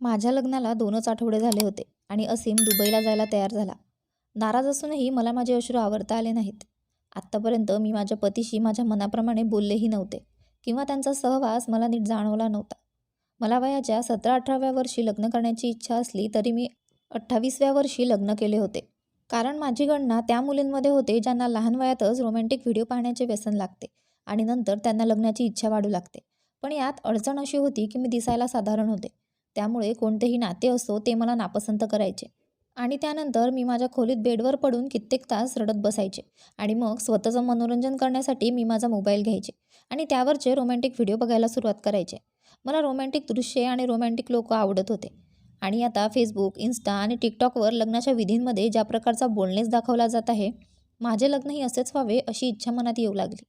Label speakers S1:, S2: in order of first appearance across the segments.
S1: माझ्या लग्नाला दोनच आठवडे झाले होते आणि असीम दुबईला जायला तयार झाला. नाराज असूनही मला माझे अश्रू आवडता आले नाहीत. आत्तापर्यंत मी माझ्या पतीशी माझ्या मनाप्रमाणे बोललेही नव्हते किंवा त्यांचा सहवास मला नीट जाणवला नव्हता. मला वयाच्या सतरा अठराव्या वर्षी लग्न करण्याची इच्छा असली तरी मी अठ्ठावीसव्या वर्षी लग्न केले होते. कारण माझी गणना त्या मुलींमध्ये होते ज्यांना लहान वयातच रोमॅन्टिक व्हिडिओ पाहण्याचे व्यसन लागते आणि नंतर त्यांना लग्नाची इच्छा वाढू लागते. पण यात अडचण अशी होती की मी दिसायला साधारण होते. त्यामुळे कोणतेही नाते असो ते मला नापसंत करायचे. आणि त्यानंतर मी माझ्या खोलीत बेडवर पडून कित्येक तास रडत बसायचे. आणि मग स्वतःचं मनोरंजन करण्यासाठी मी माझा मोबाईल घ्यायचे. आणि त्यावरचे रोमॅन्टिक व्हिडिओ बघायला सुरुवात करायचे. मला रोमॅन्टिक दृश्ये आणि रोमॅन्टिक लोक आवडत होते. आणि आता फेसबुक इन्स्टा आणि टिकटॉकवर लग्नाच्या विधींमध्ये ज्या प्रकारचा बोलणेच दाखवला जात आहे माझे लग्नही असेच व्हावे अशी इच्छा मनात येऊ लागली.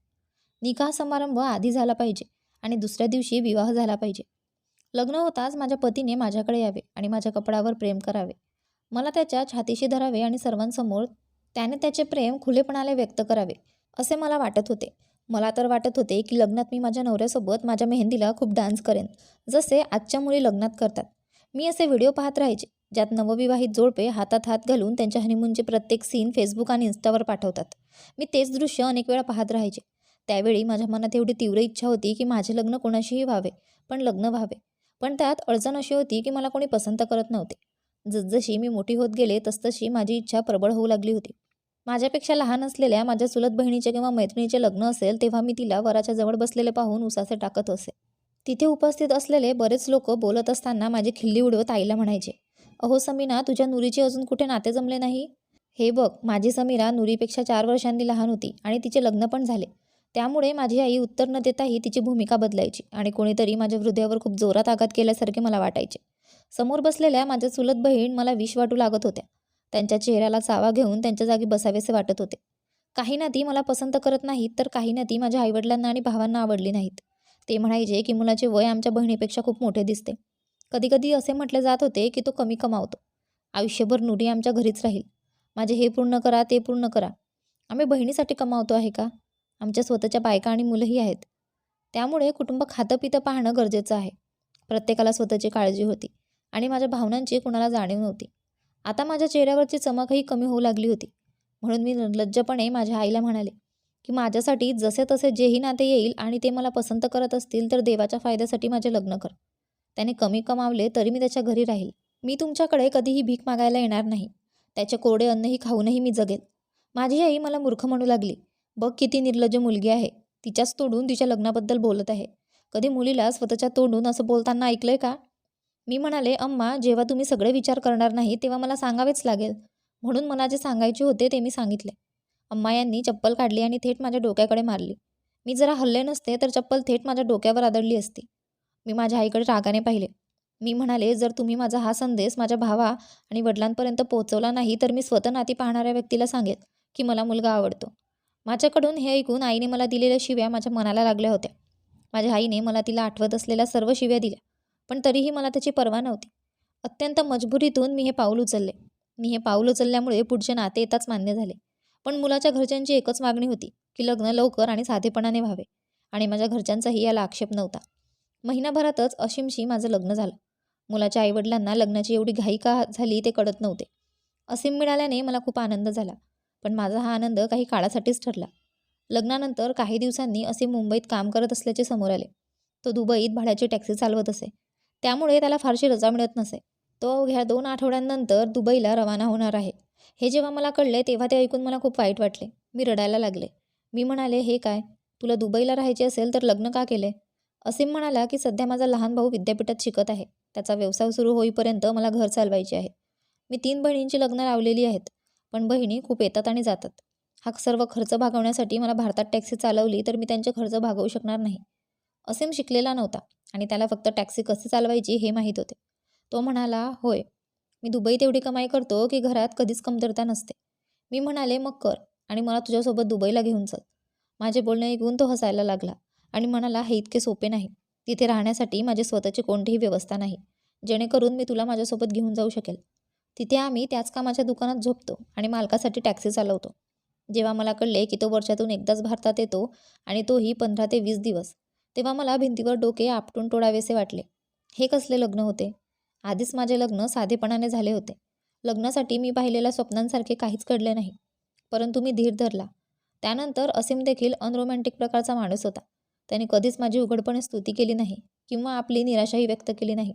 S1: निकाह समारंभ आधी झाला पाहिजे आणि दुसऱ्या दिवशी विवाह झाला पाहिजे. लग्न होताच माझ्या पतीने माझ्याकडे यावे आणि माझ्या कपडावर प्रेम करावे. मला त्याच्या छातीशी धरावे आणि सर्वांसमोर त्याने त्याचे प्रेम खुलेपणाने व्यक्त करावे असे मला वाटत होते. मला तर वाटत होते की लग्नात मी माझ्या नवऱ्यासोबत माझ्या मेहंदीला खूप डान्स करेन जसे आजच्या मुली लग्नात करतात. मी असे व्हिडिओ पाहत राहायचे ज्यात नवविवाहित जोडपे हातात हात घालून त्यांच्या हनीमूनचे प्रत्येक सीन फेसबुक आणि इन्स्टावर पाठवतात. मी तेच दृश्य अनेक वेळा पाहत राहायचे. त्यावेळी माझ्या मनात एवढी तीव्र इच्छा होती की माझे लग्न कोणाशीही व्हावे पण लग्न व्हावे. पण त्यात अडचण अशी होती की मला कोणी पसंत करत नव्हते. जसजशी मी मोठी होत गेले तसतशी माझी इच्छा प्रबळ होऊ लागली होती. माझ्यापेक्षा लहान असलेल्या माझ्या चुलत बहिणीचे किंवा मैत्रिणीचे लग्न असेल तेव्हा मी तिला वराच्या जवळ बसलेले पाहून उसासे टाकत असे. तिथे उपस्थित असलेले बरेच लोक बोलत असताना माझी खिल्ली उडवत आईला म्हणायचे अहो समीना तुझ्या नुरीचे अजून कुठे नाते जमले नाही? हे बघ माझी समीरा नुरीपेक्षा चार वर्षांनी लहान होती आणि तिचे लग्न पण झाले. त्यामुळे माझी आई उत्तर न देताही तिची भूमिका बदलायची आणि कोणीतरी माझ्या हृदयावर खूप जोरात आघात केल्यासारखे मला वाटायचे. समोर बसलेल्या माझ्या चुलत बहीण मला विष वाटू लागत होत्या. त्यांच्या चेहऱ्याला चावा घेऊन त्यांच्या जागी बसावेसे वाटत होते. काही नाती मला पसंत करत नाहीत तर काही नाती माझ्या आईवडिलांना आणि भावांना आवडली नाहीत. ते म्हणायचे की मुलाचे वय आमच्या बहिणीपेक्षा खूप मोठे दिसते. कधीकधी असे म्हटले जात होते की तो कमी कमावतो. आयुष्यभर नुरी आमच्या घरीच राहील. माझे हे पूर्ण करा ते पूर्ण करा. आम्ही बहिणीसाठी कमावतो आहे का? आमच्या स्वतःच्या बायका आणि मुलंही आहेत. त्यामुळे कुटुंब खातं पितं पाहणं गरजेचं आहे. प्रत्येकाला स्वतःची काळजी होती आणि माझ्या भावनांची कुणाला जाणीव नव्हती. आता माझ्या चेहऱ्यावरची चमकही कमी होऊ लागली होती. म्हणून मी निर्लज्जपणे माझ्या आईला म्हणाले की माझ्यासाठी जसे तसे जेही नाते येईल आणि ते मला पसंत करत असतील तर देवाच्या फायद्यासाठी माझे लग्न कर. त्याने कमी कमावले तरी मी त्याच्या घरी राहील. मी तुमच्याकडे कधीही भीक मागायला येणार नाही. त्याचे कोरडे अन्नही खाऊनही मी जगेल. माझी आई मला मूर्ख म्हणू लागली. बघ किती निर्लज्ज मुलगी आहे. तिच्याच तोडून तिच्या लग्नाबद्दल बोलत आहे. कधी मुलीला स्वतःच्या तोंडून असं बोलताना ऐकलंय का? मी म्हणाले अम्मा जेव्हा तुम्ही सगळे विचार करणार नाही तेव्हा मला सांगावेच लागेल. म्हणून मला जे सांगायचे होते ते मी सांगितले. अम्मा यांनी चप्पल काढली आणि थेट माझ्या डोक्याकडे मारली. मी जरा हल्ले नसते तर चप्पल थेट माझ्या डोक्यावर आदळली असती. मी माझ्या आईकडे रागाने पाहिले. मी म्हणाले जर तुम्ही माझा हा संदेश माझ्या भावा आणि वडिलांपर्यंत पोहोचवला नाही तर मी स्वतः नाती पाहणाऱ्या व्यक्तीला सांगेल की मला मुलगा आवडतो. माझ्याकडून हे ऐकून आईने मला दिलेल्या शिव्या माझ्या मनाला लागल्या होत्या. माझ्या आईने मला तिला आठवत असलेल्या सर्व शिव्या दिल्या पण तरीही मला त्याची पर्वा नव्हती. अत्यंत मजबुरीतून मी हे पाऊल उचलले. मी हे पाऊल उचलल्यामुळे पुढचे नाते येताच मान्य झाले. पण मुलाच्या घरच्यांची एकच मागणी होती की लग्न लवकर आणि साधेपणाने व्हावे आणि माझ्या घरच्यांचाही याला आक्षेप नव्हता. महिनाभरातच असीमशी माझं लग्न झालं. मुलाच्या आईवडिलांना लग्नाची एवढी घाई का झाली ते कळत नव्हते. असीम मिळाल्याने मला खूप आनंद झाला. पण माझा हा आनंद काही काळासाठीच ठरला. लग्नानंतर काही दिवसांनी असे मुंबईत काम करत असल्याचे समोर आले. तो दुबईत भाड्याची टॅक्सी चालवत असे. त्यामुळे त्याला फारशी रजा मिळत नसे. तो अवघ्या दोन आठवड्यांनंतर दुबईला रवाना होणार आहे. हे जेव्हा मला कळले तेव्हा ते ऐकून मला खूप वाईट वाटले. मी रडायला लागले. मी म्हणाले हे काय? तुला दुबईला राहायचे असेल तर लग्न का केले? असीम म्हणाला की सध्या माझा लहान भाऊ विद्यापीठात शिकत आहे. त्याचा व्यवसाय सुरू होईपर्यंत मला घर चालवायचे आहे. मी तीन बहिणींची लग्न लावलेली आहेत. पण बहिणी खूप येतात आणि जातात. हा सर्व खर्च भागवण्यासाठी मला भारतात टॅक्सी चालवली तर मी त्यांचे खर्च भागवू शकणार नाही. असीम शिकलेला नव्हता आणि त्याला फक्त टॅक्सी कशी चालवायची हे माहीत होते. तो म्हणाला होय मी दुबईत एवढी कमाई करतो की घरात कधीच कमतरता नसते. मी म्हणाले मग कर आणि मला तुझ्यासोबत दुबईला घेऊन चल. माझे बोलणे ऐकून तो हसायला लागला आणि म्हणाला हे इतके सोपे नाही. तिथे राहण्यासाठी माझी स्वतःची कोणतीही व्यवस्था नाही. जेणेकरून मी तुला माझ्यासोबत घेऊन जाऊ शकेल. तिथे आम्ही त्याच कामाच्या दुकानात झोपतो आणि मालकासाठी टॅक्सी चालवतो. जेव्हा मला कळले की तो वर्षातून एकदाच भारतात येतो आणि तोही पंधरा ते वीस दिवस तेव्हा मला भिंतीवर डोके आपटून तोडावेसे वाटले. हे कसले लग्न होते? आधीच माझे लग्न साधेपणाने झाले होते. लग्नासाठी मी पाहिलेल्या स्वप्नांसारखे काहीच घडले नाही परंतु मी धीर धरला. त्यानंतर असीम देखील अनरोमॅन्टिक प्रकारचा माणूस होता. त्याने कधीच माझी उघडपणे स्तुती केली नाही किंवा आपली निराशाही व्यक्त केली नाही.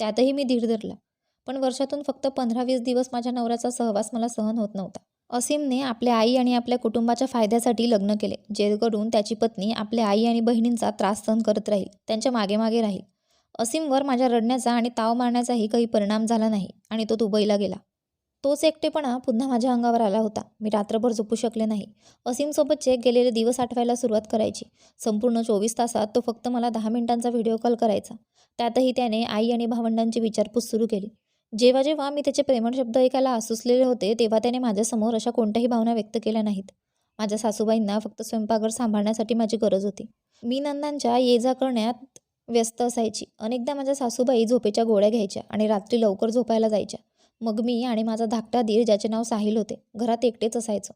S1: त्यातही मी धीर धरला. पण वर्षातून फक्त पंधरा वीस दिवस माझ्या नवऱ्याचा सहवास मला सहन होत नव्हता. असीमने आपल्या आई आणि आपल्या कुटुंबाच्या फायद्यासाठी लग्न केले जेणेकरून त्याची पत्नी आपल्या आई आणि बहिणींचा त्रास सहन करत राहील त्यांच्या मागे मागे राहील. असीमवर माझ्या रडण्याचा आणि ताव मारण्याचाही काही परिणाम झाला नाही आणि तो दुबईला गेला. तोच एकटेपणा पुन्हा माझ्या अंगावर आला होता. मी रात्रभर झोपू शकले नाही. असीमसोबतचे गेलेले दिवस आठवायला सुरुवात करायची. संपूर्ण चोवीस तासात तो फक्त मला दहा मिनिटांचा व्हिडिओ कॉल करायचा. त्यातही त्याने आई आणि भावंडांची विचारपूस सुरू केली. जेव्हा जेव्हा मी त्याचे प्रेमळ शब्द ऐकायला आसुसलेले होते तेव्हा त्याने माझ्यासमोर अशा कोणत्याही भावना व्यक्त केल्या नाहीत. माझ्या सासूबाईंना फक्त स्वयंपाकघर सांभाळण्यासाठी माझी गरज होती. मी नंदांच्या ये जा करण्यात व्यस्त असायची. अनेकदा माझ्या सासूबाई झोपेच्या गोळ्या घ्यायच्या आणि रात्री लवकर झोपायला जायच्या. मग मी आणि माझा धाकटा दीर ज्याचे नाव साहिल होते घरात एकटेच असायचो.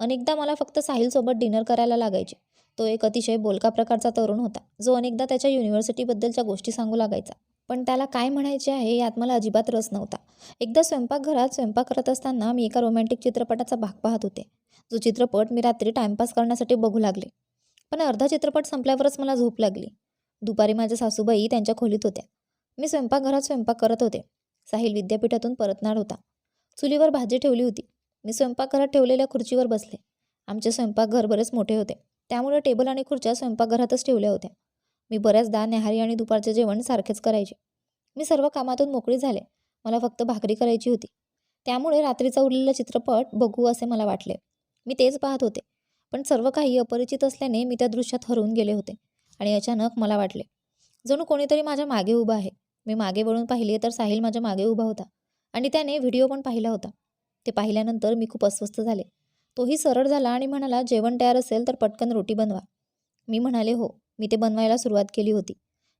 S1: अनेकदा मला फक्त साहिलसोबत डिनर करायला लागायचे. तो एक अतिशय बोलका प्रकारचा तरुण होता. जो अनेकदा त्याच्या युनिव्हर्सिटीबद्दलच्या गोष्टी सांगू लागायचा. पण त्याला काय म्हणायचे आहे यात मला अजिबात रस नव्हता. एकदा स्वयंपाकघरात स्वयंपाक करत असताना मी एका रोमॅन्टिक चित्रपटाचा भाग पाहत होते. जो चित्रपट मी रात्री टाईमपास करण्यासाठी बघू लागले. पण अर्धा चित्रपट संपल्यावरच मला झोप लागली. दुपारी माझ्या सासूबाई त्यांच्या खोलीत होत्या. मी स्वयंपाकघरात स्वयंपाक करत होते. साहिल विद्यापीठातून परतणार होता. चुलीवर भाजी ठेवली होती. मी स्वयंपाकघरात ठेवलेल्या खुर्चीवर बसले. आमचे स्वयंपाकघर बरेच मोठे होते. त्यामुळे टेबल आणि खुर्च्या स्वयंपाकघरातच ठेवल्या होत्या. मी बऱ्याचदा न्याहारी आणि दुपारचे जेवण सारखेच करायचे. मी सर्व कामातून मोकळी झाले. मला फक्त भाकरी करायची होती. त्यामुळे रात्रीचा उरलेला चित्रपट बघू असे मला वाटले. मी तेच पाहत होते. पण सर्व काही अपरिचित असल्याने मी त्या दृश्यात हरवून गेले होते आणि अचानक मला वाटले जणू कोणीतरी माझ्या मागे उभा आहे. मी मागे वळून पाहिले तर साहिल माझ्या मागे उभा होता आणि त्याने व्हिडिओ पण पाहिला होता. ते पाहिल्यानंतर मी खूप अस्वस्थ झाले. तोही सरळ झाला आणि म्हणाला जेवण तयार असेल तर पटकन रोटी बनवा. मी म्हणाले हो. मी ते बनवायला सुरुवात केली होती.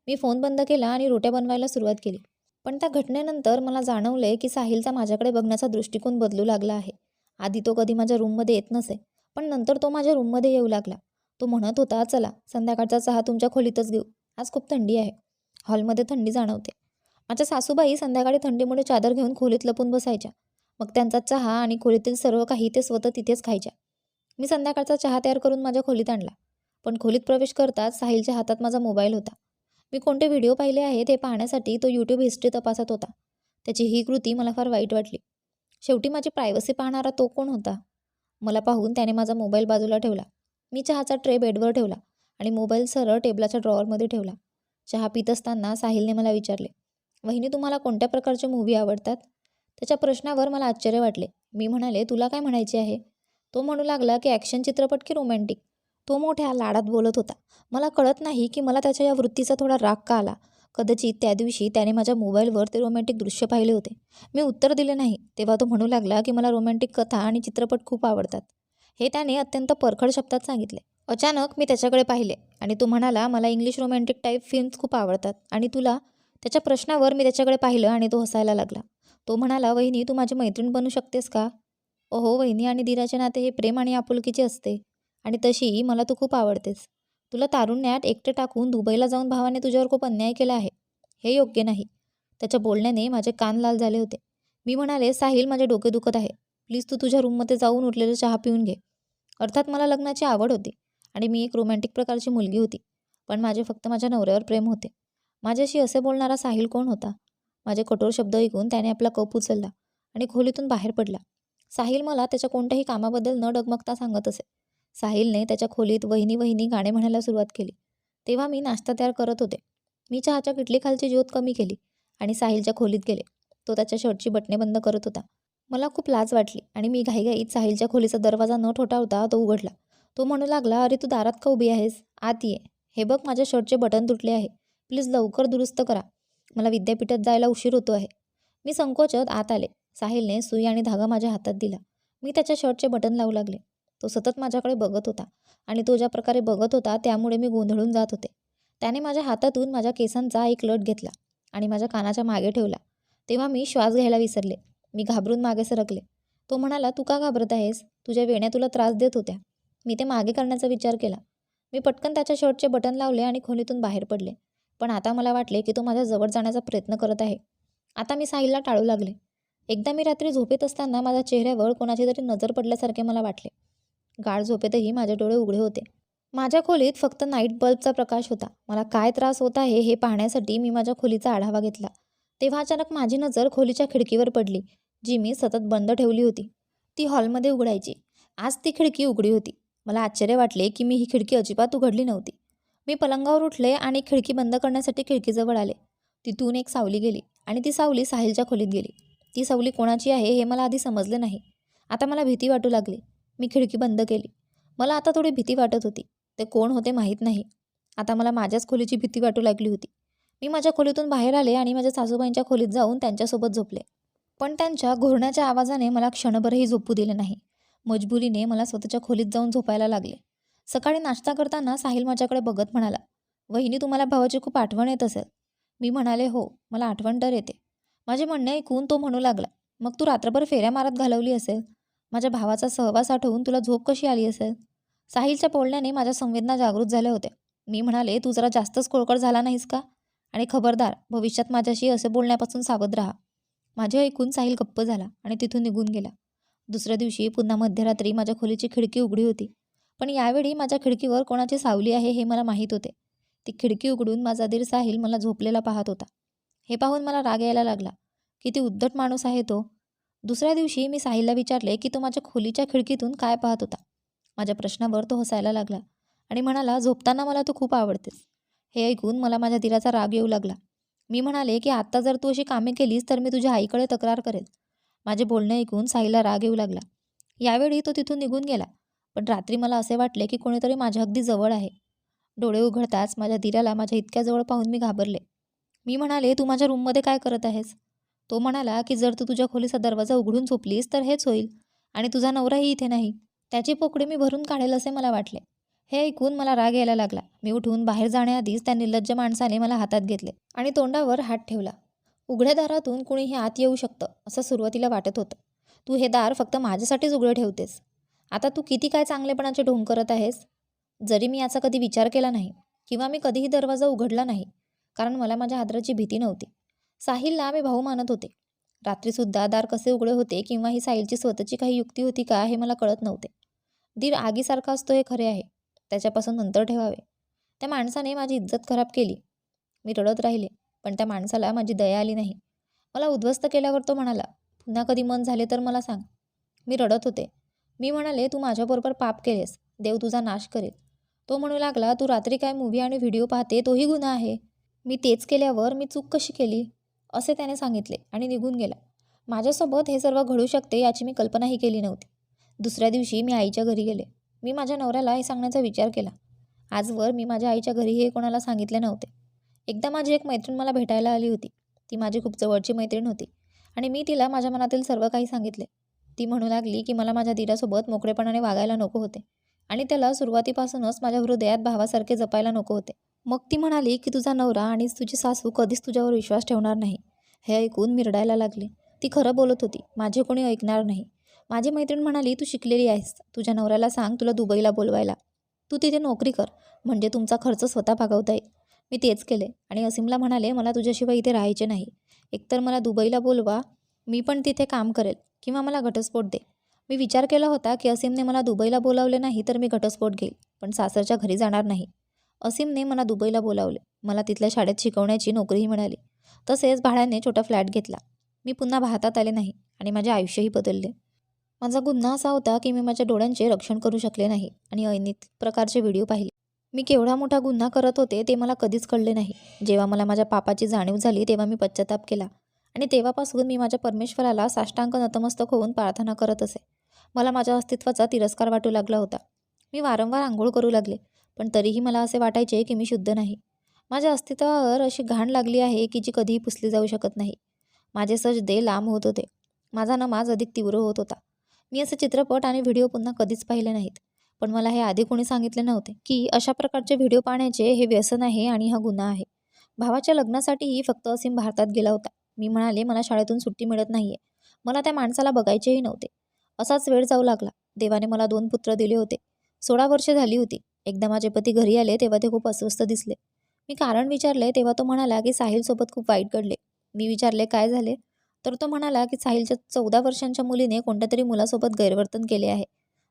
S1: मी फोन बंद केला आणि रोट्या बनवायला सुरुवात केली. पण त्या घटनेनंतर मला जाणवले की साहिलचा माझ्याकडे बघण्याचा दृष्टिकोन बदलू लागला आहे. आधी तो कधी माझ्या रूममध्ये येत नसे पण नंतर तो माझ्या रूममध्ये येऊ लागला. तो म्हणत होता चला संध्याकाळचा चहा तुमच्या खोलीतच घेऊ. आज खूप थंडी आहे. हॉलमध्ये थंडी जाणवते. माझ्या सासूबाई संध्याकाळी थंडीमुळे चादर घेऊन खोलीत लपून बसायच्या. मग त्यांचा चहा आणि खोलीतील सर्व काही ते स्वतः तिथेच खायच्या. मी संध्याकाळचा चहा तयार करून माझ्या खोलीत आणला. पण खोलीत प्रवेश करताच साहिलच्या हातात माझा मोबाईल होता. मी कोणते व्हिडिओ पाहिले आहेत हे पाहण्यासाठी तो यूट्यूब हिस्ट्री तपासत होता. त्याची ही कृती मला फार वाईट वाटली. शेवटी माझी प्रायव्हसी पाहणारा तो कोण होता? मला पाहून त्याने माझा मोबाईल बाजूला ठेवला. मी चहाचा ट्रे बेडवर ठेवला आणि मोबाईल सरळ टेबलाच्या ड्रॉवरमध्ये ठेवला. चहा पित असताना साहिलने मला विचारले वहिनी तुम्हाला कोणत्या प्रकारचे मूव्ही आवडतात? त्याच्या प्रश्नावर मला आश्चर्य वाटले. मी म्हणाले तुला काय म्हणायचे आहे? तो म्हणू लागला की ॲक्शन चित्रपट की रोमॅन्टिक तो मोठ्या लाडात बोलत होता. मला कळत नाही की मला त्याच्या या वृत्तीचा थोडा राग का आला. कदाचित त्या दिवशी त्याने माझ्या मोबाईलवर ते रोमॅन्टिक दृश्य पाहिले होते. मी उत्तर दिले नाही. तेव्हा तो म्हणू लागला की मला रोमॅन्टिक कथा आणि चित्रपट खूप आवडतात. हे त्याने अत्यंत परखड शब्दात सांगितले. अचानक मी त्याच्याकडे पाहिले आणि तो म्हणाला मला इंग्लिश रोमॅन्टिक टाईप फिल्म्स खूप आवडतात आणि तुला त्याच्या प्रश्नावर मी त्याच्याकडे पाहिलं आणि तो हसायला लागला. तो म्हणाला वहिनी तू माझी मैत्रीण बनू शकतेस का? ओहो वहिनी आणि दिराचे नाते हे प्रेम आणि आपुलकीचे असते. आणि तशी मला तू खूप आवडतेस. तुला तारुण्यात एकटे टाकून दुबईला जाऊन भावाने तुझ्यावर खूप अन्याय केला आहे. हे योग्य नाही. त्याच्या बोलण्याने माझे कान लाल झाले होते. मी म्हणाले साहिल माझे डोके दुखत आहे. प्लीज तू तुझ्या रूममध्ये जाऊन उठलेलं चहा पिऊन घे. अर्थात मला लग्नाची आवड होती आणि मी एक रोमॅन्टिक प्रकारची मुलगी होती. पण माझे फक्त माझ्या नवऱ्यावर प्रेम होते. माझ्याशी असे बोलणारा साहिल कोण होता? माझे कठोर शब्द ऐकून त्याने आपला कप उचलला आणि खोलीतून बाहेर पडला. साहिल मला त्याच्या कोणत्याही कामाबद्दल न डगमगता सांगत असे. साहिलने त्याच्या खोलीत वहिनी वहिनी गाणे म्हणायला सुरुवात केली. तेव्हा मी नाश्ता तयार करत होते. मी चहाच्या किटलीखालची ज्योत कमी केली आणि साहिलच्या खोलीत गेले. तो त्याच्या शर्टची बटणे बंद करत होता. मला खूप लाज वाटली आणि मी घाईघाईत साहिलच्या खोलीचा दरवाजा न ठोठावता तो उघडला. तो म्हणू लागला अरे तू दारात का उभी आहेस? आत ये. हे बघ माझ्या शर्टचे बटन तुटले आहे. प्लीज लवकर दुरुस्त करा. मला विद्यापीठात जायला उशीर होतो आहे. मी संकोचत आत आले. साहिलने सुई आणि धागा माझ्या हातात दिला. मी त्याच्या शर्टचे बटन लावू लागले. तो सतत माझ्याकडे बघत होता आणि तो ज्या प्रकारे बघत होता त्यामुळे मी गोंधळून जात होते. त्याने माझ्या हातातून माझ्या केसांचा एक लट घेतला आणि माझ्या कानाच्या मागे ठेवला. तेव्हा मी श्वास घ्यायला विसरले. मी घाबरून मागे सरकले. तो म्हणाला तू का घाबरत आहेस? तुझ्या वेण्या तुला त्रास देत होत्या. मी ते मागे करण्याचा विचार केला. मी पटकन त्याच्या शर्टचे बटन लावले आणि खोलीतून बाहेर पडले. पण आता मला वाटले की तो माझ्या जवळ जाण्याचा प्रयत्न करत आहे. आता मी साहिलला टाळू लागले. एकदा मी रात्री झोपेत असताना माझ्या चेहऱ्यावर कोणाची तरी नजर पडल्यासारखे मला वाटले. गाढ झोपेतही माझे डोळे उघडे होते. माझ्या खोलीत फक्त नाईट बल्बचा प्रकाश होता. मला काय त्रास होत आहे हे पाहण्यासाठी मी माझ्या खोलीचा आढावा घेतला. तेव्हा अचानक माझी नजर खोलीच्या खिडकीवर पडली जी मी सतत बंद ठेवली होती. ती हॉलमध्ये उघडायची. आज ती खिडकी उघडी होती. मला आश्चर्य वाटले की मी ही खिडकी अजिबात उघडली नव्हती. मी पलंगावर उठले आणि खिडकी बंद करण्यासाठी खिडकीजवळ आले. तिथून एक सावली गेली आणि ती सावली साहिलच्या खोलीत गेली. ती सावली कोणाची आहे हे मला आधी समजले नाही. आता मला भीती वाटू लागली. मी खिडकी बंद केली. मला आता थोडी भीती वाटत होती. ते कोण होते माहीत नाही. आता मला माझ्याच खोलीची भीती वाटू लागली होती. मी माझ्या खोलीतून बाहेर आले आणि माझ्या सासूबाईंच्या खोलीत जाऊन त्यांच्यासोबत झोपले. पण त्यांच्या घोरण्याच्या आवाजाने मला क्षणभरही झोपू दिले नाही. मजबुरीने मला स्वतःच्या खोलीत जाऊन झोपायला लागले. सकाळी नाश्ता करताना साहिल माझ्याकडे बघत म्हणाला वहिनी तुम्हाला भावाची खूप आठवण येत असेल. मी म्हणाले हो मला आठवण तर येते. माझे म्हणणे ऐकून तो म्हणू लागला मग तू रात्रभर फेऱ्या मारत घालवली असेल? माझ्या भावाचा सहवास आठवून तुला झोप कशी आली असेल? साहिलच्या बोलण्याने माझ्या संवेदना जागृत झाल्या होत्या. मी म्हणाले तू जरा जास्तच कोळकड झाला नाहीस का? आणि खबरदार भविष्यात माझ्याशी असे बोलण्यापासून सावध राहा. माझे ऐकून साहिल गप्प झाला आणि तिथून निघून गेला. दुसऱ्या दिवशी पुन्हा मध्यरात्री माझ्या खोलीची खिडकी उघडी होती. पण यावेळी माझ्या खिडकीवर कोणाची सावली आहे हे मला माहीत होते. ती खिडकी उघडून माझा दीर साहिल मला झोपलेला पाहत होता. हे पाहून मला राग यायला लागला. किती उद्धट माणूस आहे तो. दुसऱ्या दिवशी मी साहिलला विचारले की तो माझ्या खोलीच्या खिडकीतून काय पाहत होता. माझ्या प्रश्नावर तो हसायला लागला आणि म्हणाला झोपताना मला तू खूप आवडतेस. हे ऐकून मला माझ्या दिराचा राग येऊ लागला. मी म्हणाले की आत्ता जर तू अशी कामे केलीस तर मी तुझ्या आईकडे तक्रार करेल. माझे बोलणे ऐकून साईला राग येऊ लागला. यावेळी तो तिथून निघून गेला. पण रात्री मला असे वाटले की कोणीतरी माझ्या अगदी जवळ आहे. डोळे उघडताच माझ्या दिराला माझ्या इतक्या जवळ पाहून मी घाबरले. मी म्हणाले तू माझ्या रूममध्ये काय करत आहेस? तो म्हणाला की जर तू तुझ्या खोलीचा दरवाजा उघडून झोपलीस तर हेच होईल आणि तुझा नवराही इथे नाही. त्याची पोकळी मी भरून काढेल असे मला वाटले. हे ऐकून मला राग यायला लागला. मी उठून बाहेर जाण्याआधीच त्या निर्लज्ज माणसाने मला हातात घेतले आणि तोंडावर हात ठेवला. उघड्या दारातून कुणीही आत येऊ शकतं असं सुरुवातीला वाटत होतं. तू हे दार फक्त माझ्यासाठीच उघडं ठेवतेस. आता तू किती काय चांगलेपणाचे ढोंग करत आहेस? जरी मी याचा कधी विचार केला नाही किंवा मी कधीही दरवाजा उघडला नाही कारण मला माझ्या हादराची भीती नव्हती. साहिलला मी भाऊ मानत होते. रात्रीसुद्धा दार कसे उघडे होते किंवा ही साहिलची स्वतःची काही युक्ती होती का हे मला कळत नव्हते. दीर आगीसारखा असतो हे खरे आहे. त्याच्यापासून नंतर ठेवावे. त्या माणसाने माझी इज्जत खराब केली. मी रडत राहिले पण त्या माणसाला माझी दया आली नाही. मला उद्ध्वस्त केल्यावर तो म्हणाला पुन्हा कधी मन झाले तर मला सांग. मी रडत होते. मी म्हणाले तू माझ्याबरोबर पाप केलेस. देव तुझा नाश करेल. तो म्हणू लागला तू रात्री काय मूव्ही आणि व्हिडिओ पाहते तोही गुन्हा आहे. मी तेच केल्यावर मी चूक कशी केली? असे त्याने सांगितले आणि निघून गेला. माझ्यासोबत हे सर्व घडू शकते याची मी कल्पनाही केली नव्हती. दुसऱ्या दिवशी मी आईच्या घरी गेले. मी माझ्या नवऱ्याला हे सांगण्याचा विचार केला. आजवर मी माझ्या आईच्या घरी हे कोणाला सांगितले नव्हते. एकदा माझी एक मैत्रीण मला भेटायला आली होती. ती माझी खूप जवळची मैत्रीण होती आणि मी तिला माझ्या मनातील सर्व काही सांगितले. ती म्हणू लागली की मला माझ्या दिरासोबत मोकळेपणाने वागायला नको होते आणि त्याला सुरुवातीपासूनच माझ्या हृदयात भावासारखे जपायला नको होते. मग ती म्हणाली की तुझा नवरा आणि तुझी सासू कधीच तुझ्यावर विश्वास ठेवणार नाही. हे ऐकून मी रडायला लागले. ती खरं बोलत होती माझे कोणी ऐकणार नाही. माझी मैत्रीण म्हणाली तू शिकलेली आहेस. तुझ्या नवऱ्याला सांग तुला दुबईला बोलवायला. तू तिथे नोकरी कर. म्हणजे तुमचा खर्च स्वतः भागवता येईल. मी तेच केले आणि असीमला म्हणाले मला तुझ्याशिवाय इथे राहायचे नाही. एकतर मला दुबईला बोलवा. मी पण तिथे काम करेल किंवा मला घटस्फोट दे. मी विचार केला होता की असीमने मला दुबईला बोलावले नाही तर मी घटस्फोट घेईल. पण सासरच्या घरी जाणार नाही. असीमने मला दुबईला बोलावले. मला तिथल्या शाळेत शिकवण्याची नोकरीही मिळाली. तसेच भाड्याने छोटा फ्लॅट घेतला. मी पुन्हा भारतात आले नाही आणि माझे आयुष्यही बदलले. माझा गुन्हा असा होता की मी माझ्या डोळ्यांचे रक्षण करू शकले नाही आणि अनैतिक प्रकारचे व्हिडिओ पाहिले. मी केवढा मोठा गुन्हा करत होते ते मला कधीच कळले नाही. जेव्हा मला माझ्या पापाची जाणीव झाली तेव्हा मी पश्चाताप केला आणि तेव्हापासून मी माझ्या परमेश्वराला साष्टांग नतमस्तक होऊन प्रार्थना करत असे. मला माझ्या अस्तित्वाचा तिरस्कार वाटू लागला होता. मी वारंवार आंघोळ करू लागले. पण तरीही मला असे वाटायचे की मी शुद्ध नाही. माझ्या अस्तित्वावर अशी घाण लागली आहे की जी कधीही पुसली जाऊ शकत नाही. माझे सजदे लांब होत होते. माझा नमाज अधिक तीव्र होत होता. मी असे चित्रपट आणि व्हिडिओ पुन्हा कधीच पाहिले नाहीत. पण मला हे आधी कोणी सांगितले नव्हते की अशा प्रकारचे व्हिडिओ पाहण्याचे हे व्यसन आहे आणि हा गुन्हा आहे. भावाच्या लग्नासाठीही फक्त असीम भारतात गेला होता. मी म्हणाले मला शाळेतून सुट्टी मिळत नाही आहे मला त्या माणसाला बघायचेही नव्हते. असाच वेळ जाऊ लागला. देवाने मला दोन पुत्र दिले होते. सोळा वर्षे झाली होती. एकदा माझे पती घरी आले तेव्हा ते खूप अस्वस्थ दिसले. मी कारण विचारले तेव्हा तो म्हणाला की साहिलसोबत खूप वाईट घडले. मी विचारले काय झाले? तर तो म्हणाला की साहिलच्या चौदा वर्षांच्या मुलीने कोणत्या तरी मुलासोबत गैरवर्तन केले आहे.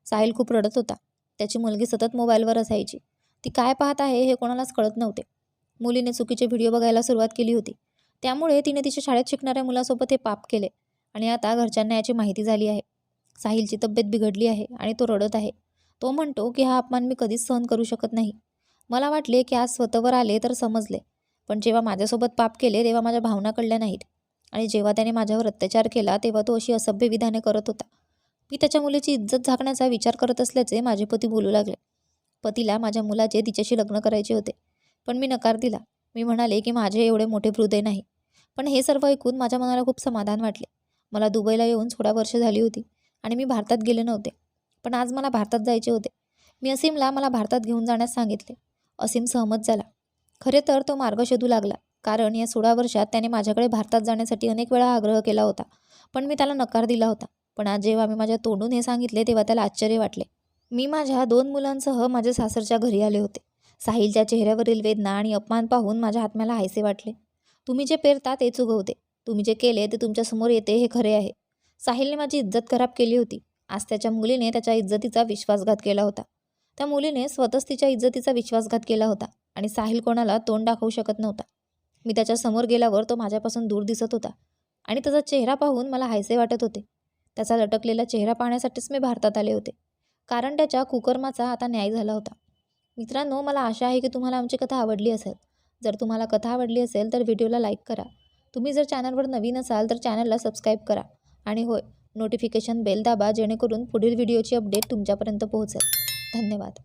S1: साहिल खूप रडत होता. त्याची मुलगी सतत मोबाईलवर असायची. ती काय पाहत आहे हे कोणालाच कळत नव्हते. मुलीने चुकीचे व्हिडिओ बघायला सुरुवात केली होती. त्यामुळे तिने तिच्या शाळेत शिकणाऱ्या मुलासोबत हे पाप केले आणि आता घरच्यांना याची माहिती झाली आहे. साहिलची तब्येत बिघडली आहे आणि तो रडत आहे. तो म्हणतो की हा अपमान मी कधीच सहन करू शकत नाही. मला वाटले की आज स्वतःवर आले तर समजले. पण जेव्हा माझ्यासोबत पाप केले तेव्हा माझ्या भावना कळल्या नाहीत. आणि जेव्हा त्याने माझ्यावर अत्याचार केला तेव्हा तो अशी असभ्य विधाने करत होता. मी त्याच्या मुलीची इज्जत झाकण्याचा विचार करत असल्याचे माझे पती बोलू लागले. पतीला माझ्या मुलाचे तिच्याशी लग्न करायचे होते. पण मी नकार दिला. मी म्हणाले की माझे एवढे मोठे हृदय नाही. पण हे सर्व ऐकून माझ्या मनाला खूप समाधान वाटले. मला दुबईला येऊन सोळा वर्ष झाली होती आणि मी भारतात गेले नव्हते. पण आज मला भारतात जायचे होते. मी असीमला मला भारतात घेऊन जाण्यास सांगितले. असीम सहमत झाला. खरे तर तो मार्ग शोधू लागला. कारण या सोळा वर्षात त्याने माझ्याकडे भारतात जाण्यासाठी अनेक वेळा आग्रह केला होता. पण मी त्याला नकार दिला होता. पण आज जेव्हा मी माझ्या तोंडून हे सांगितले तेव्हा त्याला आश्चर्य वाटले. मी माझ्या दोन मुलांसह माझ्या सासरच्या घरी आले होते. साहिलच्या चेहऱ्यावरील वेदना आणि अपमान पाहून माझ्या हातम्याला हायसे वाटले. तुम्ही जे पेरता तेच उगवते तुम्ही जे केले ते तुमच्यासमोर येते हे खरे आहे. साहिलने माझी इज्जत खराब केली होती. आज त्याच्या मुलीने त्याच्या इज्जतीचा विश्वासघात केला होता. त्या मुलीने स्वतःच तिच्या इज्जतीचा विश्वासघात केला होता आणि साहिल कोणाला तोंड दाखवू शकत नव्हता. मी त्याच्यासमोर गेल्यावर तो माझ्यापासून दूर दिसत होता आणि त्याचा चेहरा पाहून मला हायसे वाटत होते. त्याचा लटकलेला चेहरा पाहण्यासाठीच मी भारतात आले होते. कारण त्याच्या कुकर्माचा आता न्याय झाला होता. मित्रांनो मला आशा आहे की तुम्हाला आमची कथा आवडली असेल. जर तुम्हाला कथा आवडली असेल तर व्हिडिओला लाईक करा. तुम्ही जर चॅनलवर नवीन असाल तर चॅनलला सबस्क्राईब करा. आणि होय नोटिफिकेशन बेल दाबा जेणेकरून पुढील व्हिडिओची अपडेट तुमच्यापर्यंत पोहोचेल. धन्यवाद.